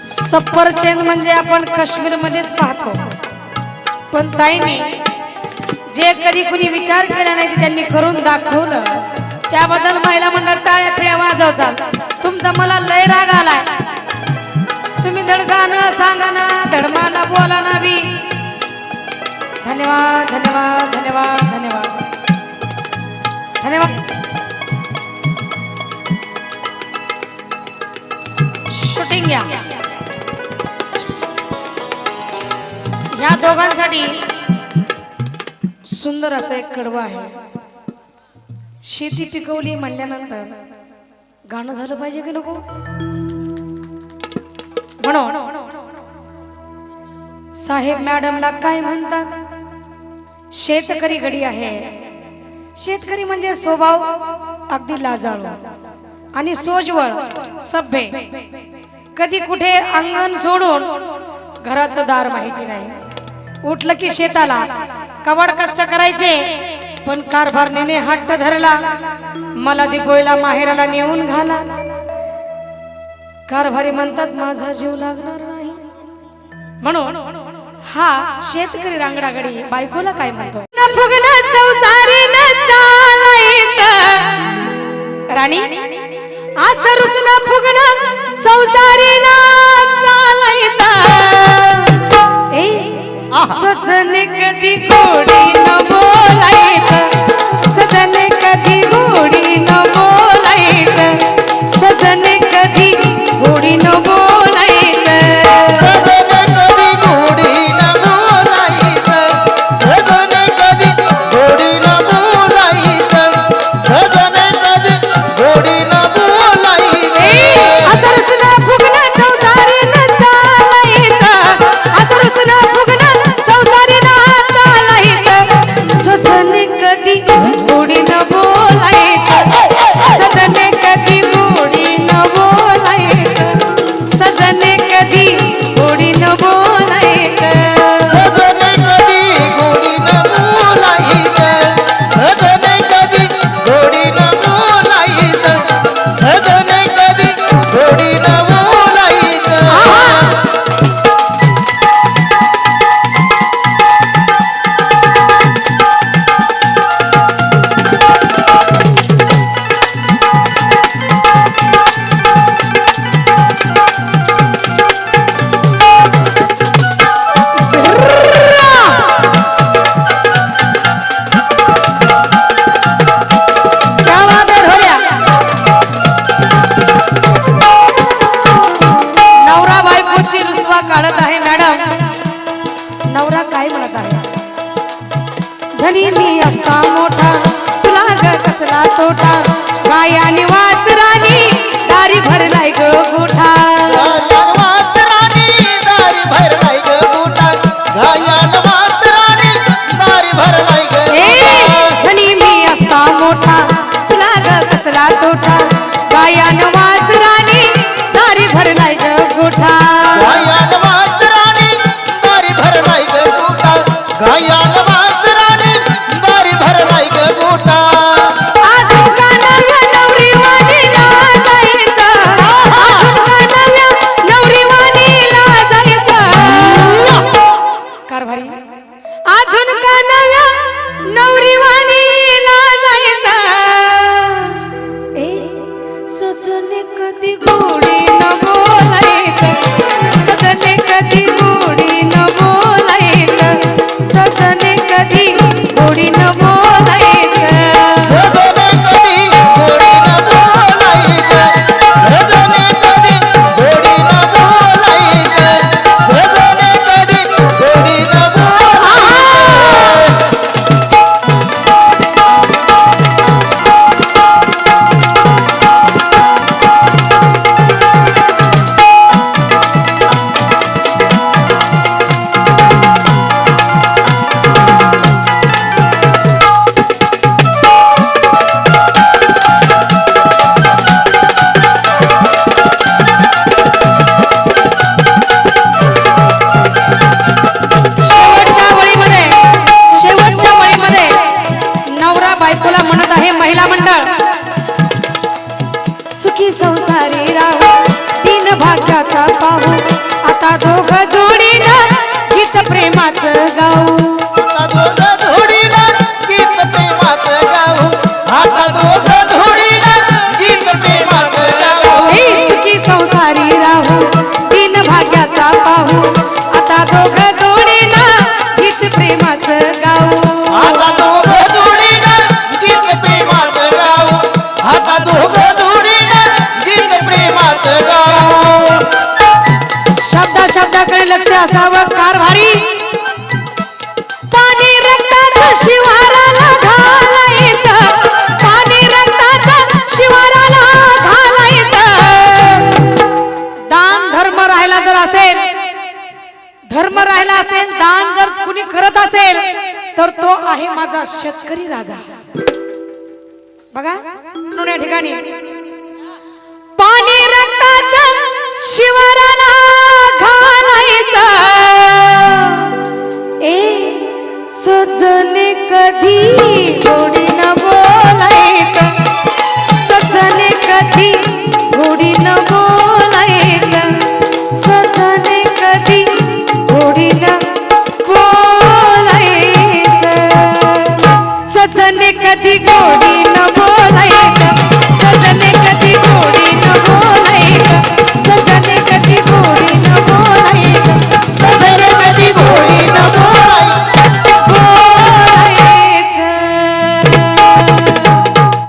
सफरचंद म्हणजे आपण काश्मीर मध्येच पाहतो. पण ताईने जे कधी कुणी विचार केला नाही ते त्यांनी करून दाखवलं. त्याबद्दल महिला मंडळ टाळ्या फिळ्या वाजवचाल तुमचा मला लय राग आलाय. तुम्ही धडका गाणं सांगा ना धडमाला बोला ना बी. धन्यवाद धन्यवाद धन्यवाद धन्यवाद. धन्यवाद. शूटिंग घ्या. या दोघांसाठी सुंदर असं एक कडवं आहे. शेती पिकवली म्हणल्यानंतर गाणं झालं पाहिजे की नको? म्हणून साहेब मॅडमला काय म्हणतात? शेतकरी घडी आहे. शेतकरी म्हणजे स्वभाव अगदी लाजाळू. आणि सोजवळ सभ्य. कधी कुठे अंगण सोडून घराचं दार माहिती नाही. उठलं की शेताला. कवाड कष्ट करायचे पण कारभारणीने हट्ट धरला. मला दिपोळीला माहेराला नेऊन घाला. कारभारी म्हणतात माझा जीव लागणार नाही. म्हणून हा शेतकरी रांगडागडी बायकोला काय म्हणतो? संसारी राणी असं रुसणं फुगणं संसारी ना चालायचा. सजन कधी कोणी न बोलायचं? amor. कधी गोडी न बोलायचं? शब्दाकडे लक्ष असावं कारभारी. पाणी रक्तात शिवाराला घालायचं. पाणी रक्तात शिवाराला घालायचं. दान धर्म राहिला जर असेल धर्म राहिला असेल दान जर कुणी करत असेल तर तो आहे माझा शेतकरी राजा. बघा म्हणून या ठिकाणी. पाणी रक्ताचं शिवाराला